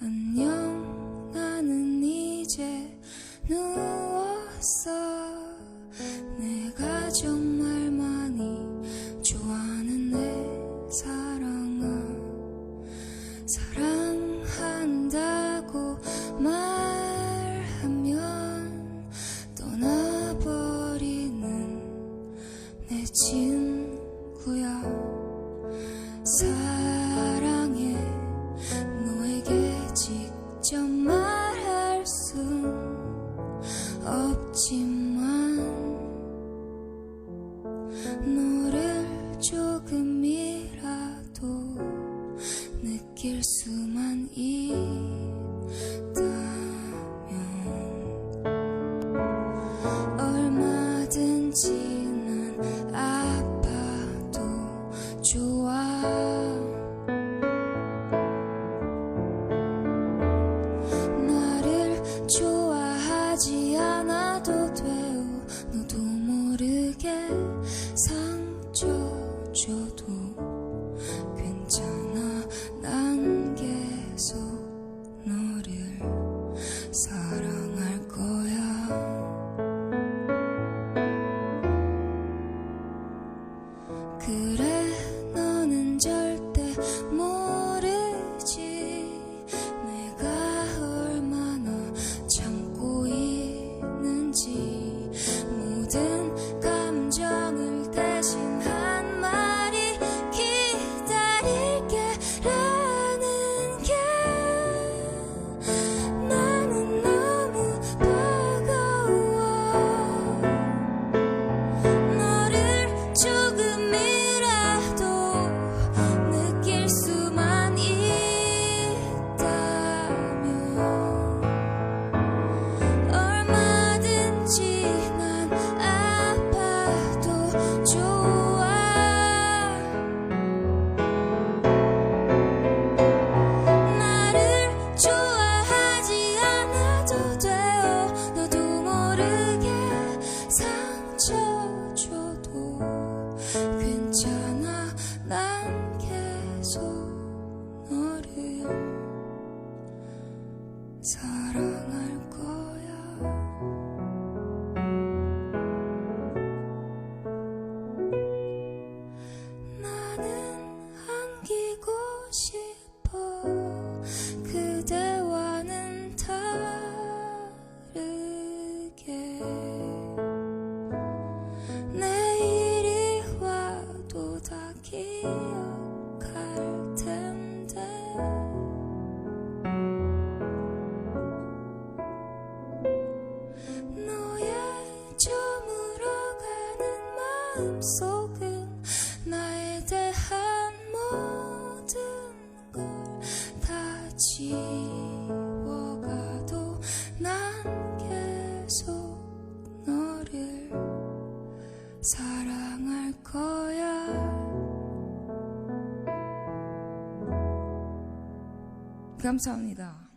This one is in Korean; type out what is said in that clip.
안녕 나는 이제 누웠어. 내가 정말 많이 좋아하는 내 사랑아. 사랑한다고 말하면 떠나버리는 내 친구야 직접 말할 순 없지만 너를 조금이라도 느낄 수만 있다 그래 난 계속 너를 사랑할 거야 마음속은 나에 대한 모든 걸 다 지워가도 난 계속 너를 사랑할 거야 감사합니다.